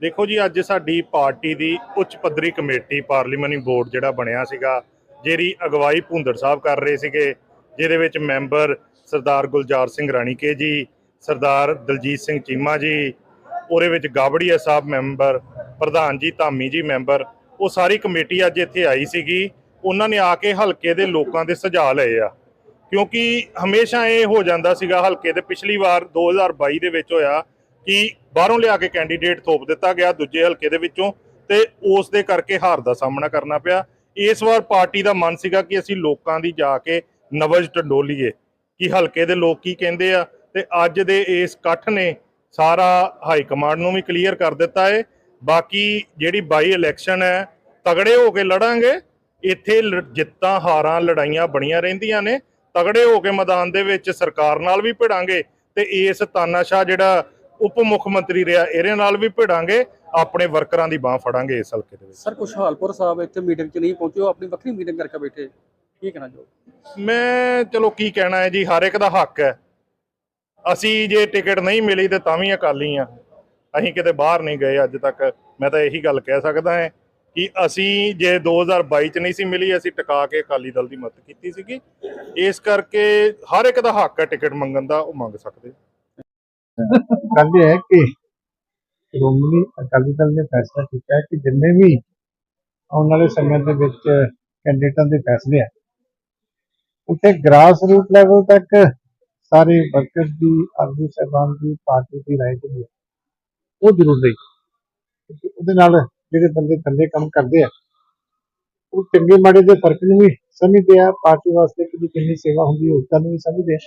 ਦੇਖੋ ਜੀ, ਅੱਜ ਸਾਡੀ ਪਾਰਟੀ ਦੀ ਉੱਚ ਪੱਧਰੀ ਕਮੇਟੀ ਪਾਰਲੀਮੈਂਟਰੀ ਬੋਰਡ ਜਿਹੜਾ ਬਣਿਆ ਸੀਗਾ ਜਿਹਦੀ ਅਗਵਾਈ ਭੁੰਦੜ ਸਾਹਿਬ ਕਰ ਰਹੇ ਸੀਗੇ, ਜਿਹਦੇ ਵਿੱਚ ਮੈਂਬਰ ਸਰਦਾਰ ਗੁਲਜ਼ਾਰ ਸਿੰਘ ਰਾਣੀਕੇ ਜੀ, ਸਰਦਾਰ ਦਲਜੀਤ ਸਿੰਘ ਚੀਮਾ ਜੀ, ਉਹਦੇ ਵਿੱਚ ਗਾਬੜੀਆ ਸਾਹਿਬ ਮੈਂਬਰ, ਪ੍ਰਧਾਨ ਜੀ ਧਾਮੀ ਜੀ ਮੈਂਬਰ, ਉਹ ਸਾਰੀ ਕਮੇਟੀ ਅੱਜ ਇੱਥੇ ਆਈ ਸੀਗੀ। ਉਹਨਾਂ ਨੇ ਆ ਕੇ ਹਲਕੇ ਦੇ ਲੋਕਾਂ ਦੇ ਸੁਝਾਅ ਲਏ ਆ। ਕਿਉਂਕਿ ਹਮੇਸ਼ਾ ਇਹ ਹੋ ਜਾਂਦਾ ਸੀਗਾ, ਹਲਕੇ ਦੇ ਪਿਛਲੀ ਵਾਰ 2022 ਦੇ ਵਿੱਚ ਹੋਇਆ ਕਿ ਬਾਹਰੋਂ ਲਿਆ ਕੇ ਕੈਂਡੀਡੇਟ ਥੋਪ ਦਿੱਤਾ ਗਿਆ ਦੂਜੇ ਹਲਕੇ ਦੇ ਵਿੱਚੋਂ ਤੇ ਉਸ ਦੇ ਕਰਕੇ ਹਾਰ ਦਾ ਸਾਹਮਣਾ ਕਰਨਾ ਪਿਆ। ਇਸ ਵਾਰ ਪਾਰਟੀ ਦਾ ਮਨ ਸੀਗਾ ਕਿ ਅਸੀਂ ਲੋਕਾਂ ਦੀ ਜਾ ਕੇ ਨਵਜ ਟੰਡੋਲੀਏ ਕਿ ਹਲਕੇ ਦੇ ਲੋਕ ਕੀ ਕਹਿੰਦੇ ਆ ਤੇ ਅੱਜ ਦੇ ਇਸ ਇਕੱਠ ਨੇ ਸਾਰਾ ਹਾਈ ਕਮਾਂਡ ਨੂੰ ਵੀ ਕਲੀਅਰ ਕਰ ਦਿੱਤਾ ਹੈ ਬਾਕੀ ਜਿਹੜੀ ਬਾਈ ਇਲੈਕਸ਼ਨ ਹੈ, ਤਗੜੇ ਹੋ ਕੇ ਲੜਾਂਗੇ। ਇੱਥੇ ਲ- ਜਿੱਤਾਂ ਹਾਰਾਂ ਲੜਾਈਆਂ ਬਣੀਆਂ ਰਹਿੰਦੀਆਂ ਨੇ। ਤਗੜੇ ਹੋ ਕੇ ਮੈਦਾਨ ਦੇ ਵਿੱਚ ਸਰਕਾਰ ਨਾਲ ਵੀ ਭਿੜਾਂਗੇ ਤੇ ਇਸ ਤਾਨਾਸ਼ਾਹ ਜਿਹੜਾ ਉਪ ਮੁੱਖ ਮੰਤਰੀ ਰਿਹਾ ਇਹਦੇ ਨਾਲ ਵੀ ਭਿੜਾਂਗੇ ਆਪਣੇ ਵਰਕਰਾਂ ਦੀ ਬਾਹ ਫੜਾਂਗੇ ਇਸ ਹਲਕੇ ਦੇ ਵਿੱਚ। ਸਰ ਖੁਸ਼ਹਾਲਪੁਰ ਸਾਹਿਬ ਇੱਥੇ ਮੀਟਿੰਗ 'ਚ ਨਹੀਂ ਪਹੁੰਚੇ ਉਹ ਆਪਣੀ ਵੱਖਰੀ ਮੀਟਿੰਗ ਕਰਕੇ ਬੈਠੇ। ਕੀ ਕਹਿਣਾ ਚਾਹੋ ਮੈਂ ਚਲੋ ਕੀ ਕਹਿਣਾ ਹੈ ਜੀ ਹਰ ਇੱਕ ਦਾ ਹੱਕ ਹੈ। ਅਸੀਂ ਜੇ ਟਿਕਟ ਨਹੀਂ ਮਿਲੀ ਤੇ ਤਾਂ ਵੀ ਅਕਾਲੀ ਆ ਅਸੀਂ ਕਿਤੇ ਬਾਹਰ ਨਹੀਂ ਗਏ ਅੱਜ ਤੱਕ। ਮੈਂ ਤਾਂ ਇਹੀ ਗੱਲ ਕਹਿ ਸਕਦਾ ਹਾਂ ਕਿ ਅਸੀਂ ਜੇ 2022 ਚ ਨਹੀਂ ਸੀ ਮਿਲੀ ਅਸੀਂ ਟਿਕਾ ਕੇ ਅਕਾਲੀ ਦਲ ਦੀ ਮਦਦ ਕੀਤੀ ਸੀਗੀ। ਇਸ ਕਰਕੇ ਹਰ ਇੱਕ ਦਾ ਹੱਕ ਹੈ ਟਿਕਟ ਮੰਗਣ ਦਾ ਉਹ ਮੰਗ ਸਕਦੇ। ਗੱਲ ਇਹ ਹੈ ਕਿ ਸ਼੍ਰੋਮਣੀ ਅਕਾਲੀ ਦਲ ਨੇ ਫੈਸਲਾ ਕੀਤਾ ਹੈ ਕਿ ਜਿੰਨੇ ਵੀ ਆਉਣ ਵਾਲੇ ਸਮੇਂ ਦੇ ਵਿੱਚ ਕੈਂਡੀਡੇਟਾਂ ਦੇ ਫੈਸਲੇ ਆ ਉੱਤੇ ਗ੍ਰਾਸ ਰੂਟ ਲੈਵਲ ਤੱਕ ਸਾਰੇ ਵਰਕਰ ਦੀ, ਆਗੂ ਸਹਿਬਾਨ ਦੀ, ਪਾਰਟੀ ਦੀ ਰਾਏ ਜਿਹੜੀ ਉਹ ਜ਼ਰੂਰ ਲਈ। ਉਹਦੇ ਨਾਲ ਜਿਹੜੇ ਬੰਦੇ ਥੱਲੇ ਕੰਮ ਕਰਦੇ ਆ, ਉਹ ਚੰਗੇ ਮਾੜੇ ਦੇ ਫ਼ਰਕ ਨੂੰ ਵੀ ਸਮਝਦੇ ਆ, ਪਾਰਟੀ ਵਾਸਤੇ ਕਿ ਕਿੰਨੀ ਸੇਵਾ ਹੁੰਦੀ ਹੈ ਉਸਦਾ ਨੂੰ ਵੀ ਸਮਝਦੇ ਆ।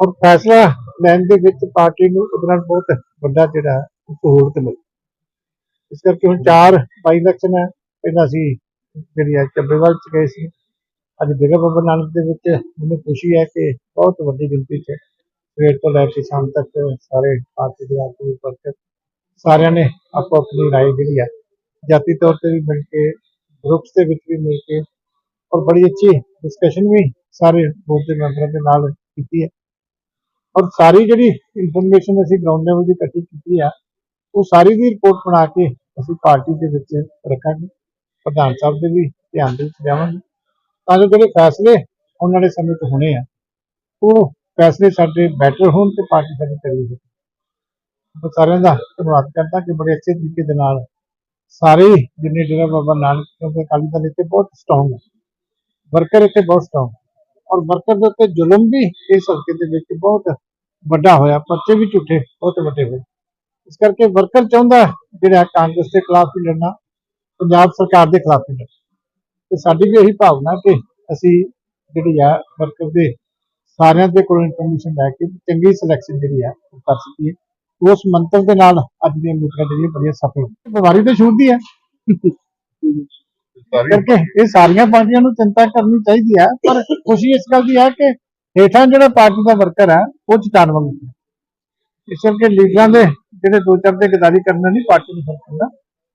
ਔਰ ਫੈਸਲਾ ਲੈਣ ਦੇ ਵਿੱਚ ਪਾਰਟੀ ਨੂੰ ਉਹਦੇ ਨਾਲ ਬਹੁਤ ਵੱਡਾ ਜਿਹੜਾ ਸਹੂਲਤ ਮਿਲੀ। ਇਸ ਕਰਕੇ ਹੁਣ ਚਾਰ ਬਾਈ ਇਲੈਕਸ਼ਨ ਹੈ। ਪਹਿਲਾਂ ਅਸੀਂ ਜਿਹੜੀ ਅੱਜ ਚੱਬੇਵਾਲ ਚ ਗਏ ਸੀ, ਅੱਜ ਡੇਰਾ ਬਾਬਾ ਨਾਨਕ ਦੇ ਵਿੱਚ ਮੈਨੂੰ ਖੁਸ਼ੀ ਹੈ ਕਿ ਬਹੁਤ ਵੱਡੀ ਗਿਣਤੀ 'ਚ ਸਵੇਰ ਤੋਂ ਲੈ ਕੇ ਸ਼ਾਮ ਤੱਕ ਸਾਰੇ ਪਾਰਟੀ ਦੇ ਆਗੂ ਵਰਕਰ ਸਾਰਿਆਂ ਨੇ ਆਪੋ ਆਪਣੀ ਰਾਏ ਜਿਹੜੀ ਹੈ, ਜਾਤੀ ਤੌਰ ਤੇ ਵੀ ਮਿਲ ਕੇ ਗਰੁੱਪਸ ਦੇ ਵਿੱਚ ਵੀ ਮਿਲ ਕੇ ਔਰ ਬੜੀ ਅੱਛੀ ਡਿਸਕਸ਼ਨ ਵੀ ਸਾਰੇ ਬੋਰਡ ਦੇ ਮੈਂਬਰਾਂ ਦੇ ਨਾਲ ਕੀਤੀ ਹੈ। ਔਰ ਸਾਰੀ ਜਿਹੜੀ ਇਨਫੋਰਮੇਸ਼ਨ ਅਸੀਂ ਗਰਾਊਂਡ ਲੈਵਲ ਦੀ ਇਕੱਠੀ ਕੀਤੀ ਆ, ਉਹ ਸਾਰੀ ਦੀ ਰਿਪੋਰਟ ਬਣਾ ਕੇ ਅਸੀਂ ਪਾਰਟੀ ਦੇ ਵਿੱਚ ਰੱਖਾਂਗੇ। ਪ੍ਰਧਾਨ ਸਾਹਿਬ ਦੇ ਵੀ ਧਿਆਨ ਦੇ ਵਿੱਚ ਲਿਆਵਾਂਗੇ। ਤਾਂ ਜੋ ਜਿਹੜੇ ਫੈਸਲੇ ਉਹਨਾਂ ਦੇ ਸਮੇਂ 'ਚ ਹੋਣੇ ਆ, ਉਹ ਫੈਸਲੇ ਸਾਡੇ ਬੈਟਰ ਹੋਣ ਤੇ ਪਾਰਟੀ ਸਾਡੀ ਤਗੜੀ ਹੋਵੇ ਮੈਂ ਸਾਰਿਆਂ ਦਾ ਧੰਨਵਾਦ ਕਰਦਾ ਕਿ ਬੜੇ ਅੱਛੇ ਤਰੀਕੇ ਦੇ ਨਾਲ ਸਾਰੇ ਹੀ ਜਿੰਨੇ ਡੇਰਾ ਬਾਬਾ ਨਾਨਕ ਕਿਉਂਕਿ ਅਕਾਲੀ ਦਲ ਇੱਥੇ ਬਹੁਤ ਸਟਰੋਂਗ ਹੈ ਵਰਕਰ ਇੱਥੇ ਬਹੁਤ ਸਟਰੋਂਗ ਔਰ ਵਰਕਰ ਦੇ ਉੱਤੇ ਜ਼ੁਲਮ ਵੀ ਇਸ ਹਲਕੇ ਦੇ ਵਿੱਚ ਬਹੁਤ ਵੱਡਾ ਹੋਇਆ ਪਰਚੇ ਵੀ ਝੂਠੇ ਬਹੁਤ ਵੱਡੇ ਹੋਏ। ਇਸ ਕਰਕੇ ਵਰਕਰ ਚਾਹੁੰਦਾ ਜਿਹੜਾ ਕਾਂਗਰਸ ਦੇ ਖਿਲਾਫ ਵੀ ਲੜਨਾ ਪੰਜਾਬ ਸਰਕਾਰ ਦੇ ਖਿਲਾਫ ਵੀ ਲੜਨਾ। ਤੇ ਸਾਡੀ ਵੀ ਇਹੀ ਭਾਵਨਾ ਕਿ ਅਸੀਂ ਜਿਹੜੀ ਆ ਵਰਕਰ ਦੇ ਸਾਰਿਆਂ ਦੇ ਕੋਲ ਇਨਫੋਰਮੇਸ਼ਨ ਲੈ ਕੇ ਚੰਗੀ ਸਿਲੈਕਸ਼ਨ ਜਿਹੜੀ ਆ ਉਹ ਕਰ ਸਕੀਏ। ਉਸ ਮੰਤਵ ਦੇ ਨਾਲ ਅੱਜ ਦੀਆਂ ਮੀਟਿੰਗਾਂ ਜਿਹੜੀਆਂ ਬੜੀਆਂ ਸਫਲ। ਬਿਮਾਰੀ ਤਾਂ ਛੂਟਦੀ ਹੈ। ਕਰਕੇ ਇਹ ਸਾਰੀਆਂ ਪਾਰਟੀਆਂ ਨੂੰ ਚਿੰਤਾ ਕਰਨੀ ਚਾਹੀਦੀ ਹੈ ਪਰ ਖੁਸ਼ੀ ਇਸ ਗੱਲ ਦੀ ਹੈ ਕਿ ਹੇਠਾਂ ਜਿਹੜਾ ਪਾਰਟੀ ਦਾ ਵਰਕਰ ਹੈ, ਉਹ ਚਟਾਨ ਵਾਂਗੂ ਹੈ। ਇਸ ਕਰਕੇ ਲੀਡਰਾਂ ਦੇ ਜਿਹੜੇ ਦੋ ਚਾਰ ਦੇ ਗਦਾਰੀ ਕਰਨਾ ਨਹੀਂ ਪਾਰਟੀ ਨੂੰ ਫ਼ਰਕ ਪੈਂਦਾ।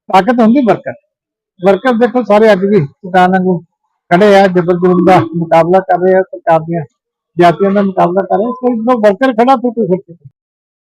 ਤਾਕਤ ਹੁੰਦੀ ਵਰਕਰ ਵਰਕਰ ਦੇਖੋ, ਸਾਰੇ ਅੱਜ ਵੀ ਚਟਾਨ ਵਾਂਗੂ ਖੜੇ ਆ ਜਬਰ ਜੁਲਮ ਦਾ ਮੁਕਾਬਲਾ ਕਰ ਰਹੇ ਆ, ਸਰਕਾਰ ਦੀਆਂ ਜਾਤੀਆਂ ਦਾ ਮੁਕਾਬਲਾ ਕਰ ਰਹੇ ਇਸ ਕਰਕੇ ਵਰਕਰ ਖੜਾ ਫਿਰ ਕੋਈ ਫ਼ਰਕ